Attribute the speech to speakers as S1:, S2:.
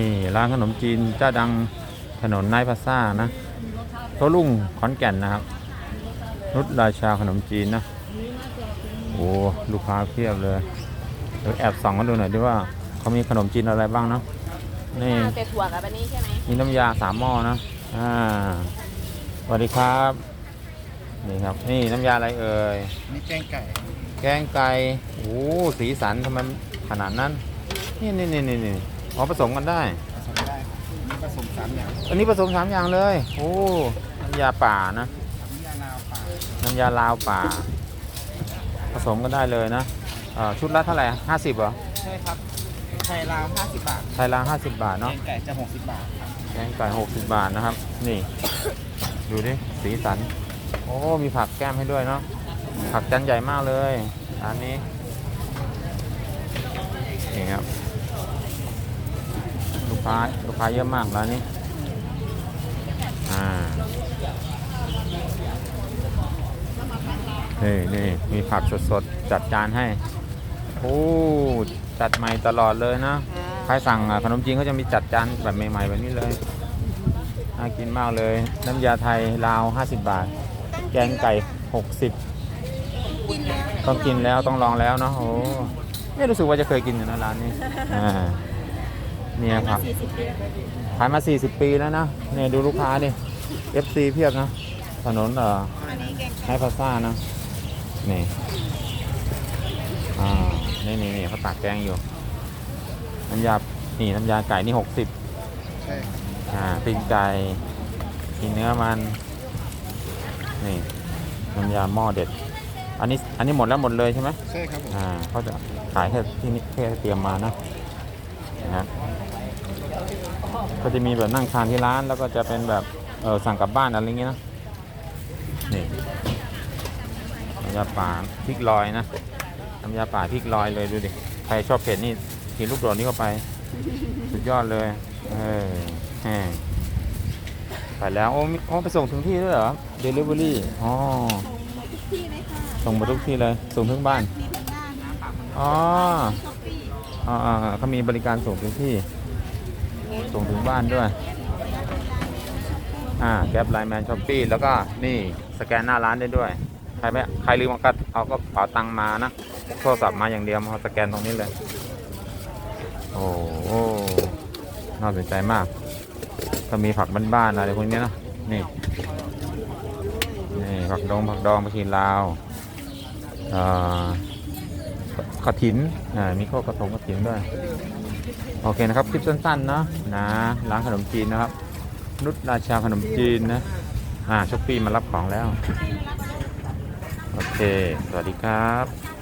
S1: นี่ร้านขนมจีนเจ้าดังถนนนายพาซ่านะโตลุ่งขอนแก่นนะครับ นุชราชาขนมจีนนะ โอ้ลูกค้าเพียบเลยเดี๋ยวแอบส่องกันดูหน่อยดิว่าเขามีขนมจีนอะไรบ้างเนาะนี่
S2: ข้าวแต่ถั่วกับอันนี้ใช่ไหม
S1: มีน้ำยาสามหม้อนะอ่าสวัสดีครับนี่ครับนี่น้ำยาอะไรเอ่ย
S3: นี่แกงไก่
S1: แกงไก่โอ้สีสันทำไมขนาดนั้น นี่นี่นี่นี่นี่ อ๋อผสมกันได้
S3: ผสมได้นี่ผสมสามอย่าง
S1: อันนี้ผสมสามอย่างเลย โอ้น้ำยาป่านะ
S3: นี่ยาลาวปลา
S1: น้ำยาลาวป่า ผสมกันได้เลยนะเอ่อชุดละเท่าไหร่ห้าสิบเหรอ
S3: ใช่ครับไทยลาว50 บาท
S1: ไทยลาวห้าสิบบาท
S3: แก
S1: เนาะ
S3: งไก่จะ 60 บาทครับ
S1: แกงไก่หกสิบบาทนะครับ นี่ ดูดิสีสัน โอ้มีผักแก้มให้ด้วยเนาะผักจานใหญ่มากเลยร้านนี้นี่ครับลูก ค้าลูกค้าเยอะมากร้านนี้อ่านี่นี่มีผักสดๆ จัดจานให้โอ้จัดใหม่ตลอดเลยนะใครสั่งอะขนมจีนเขาจะมีจัดจานแบบใหม่ๆแบบนี้เลยน่ากินมากเลย น้ำยาไทยลาว 50 บาท แกงไก่ 60 ต้องกินแล้วต้องลองแล้วเนาะโอ้ไม่รู้สึกว่าจะเคยกินอยู่นะร้านนี้อ่า เนี่ยครับ
S2: สี่สิบปี
S1: ขายมา 40 ปีแล้วนะเนี่ยดูลูกค้าดิ FC เพียบนะ ถนนเอ่อ
S2: อันนี้แกง
S1: ไฮพาซ่านะ นี่ อ่า นี่นี่นี่เขาตักแกงอยู่ น้ำยา นี่น้ำยาไก่นี่60
S3: ใช่ครับ
S1: อ่าตีนไก่มีเนื้อมัน นี่ น้ำยาหม้อเด็ด อันนี้ อันนี้หมดแล้วหมดเลยใช่ไหม
S3: ใช่ครับผม
S1: อ่าเขาจะขายแค่ที่นี่แค่เตรียมมานะ นะครับก็จะมีแบบนั่งทานที่ร้านแล้วก็จะเป็นแบบเออสั่งกลับบ้านอะไรอย่างเงี้ยนะนี่น้ำยาป่าพริกลอยนะน้ำยาป่าพริกลอยเลยดูดิใครชอบเผ็ดนี่กินลูกโดดนี้เข้าไป สุดยอดเลยเออแหมไปแล้วโอ้มีโอ้ไปส่งถึงที่ด้วยเหรอเดลิเวอรี่อ๋อ
S2: ที่เลยค่ะ
S1: ส่งมาทุกที่เลยส่งถึงบ้าน
S2: มีทั้งด้านนะ
S1: อ๋อ
S2: ช้ อ่า
S1: เขามีบริการส่งถึงที่ ส่งถึงบ้านด้วย อ่าแก๊ปไลน์แมนช้อปปี้แล้วก็นี่สแกนหน้าร้านได้ด้วย ใครไม่ใครลืมเอาก็เอาก็เป๋าตังค์มานะ โทรศัพท์มาอย่างเดียวมาสแกนตรงนี้เลย โอ้โหน่าสนใจมาก ก็มีผักบ้านๆอะไรพวกนี้นะนี่นี่ผักดองผักดองผักชีลาวอ่า กระถินอ่ามีข้อกระถงกระถินด้วย โอเคนะครับ คลิปสั้นๆเนาะนะร้านขนมจีนนะครับ นุชราชาขนมจีนนะ อ่าช็อปปี้มารับของแล้ว โอเค สวัสดีครับ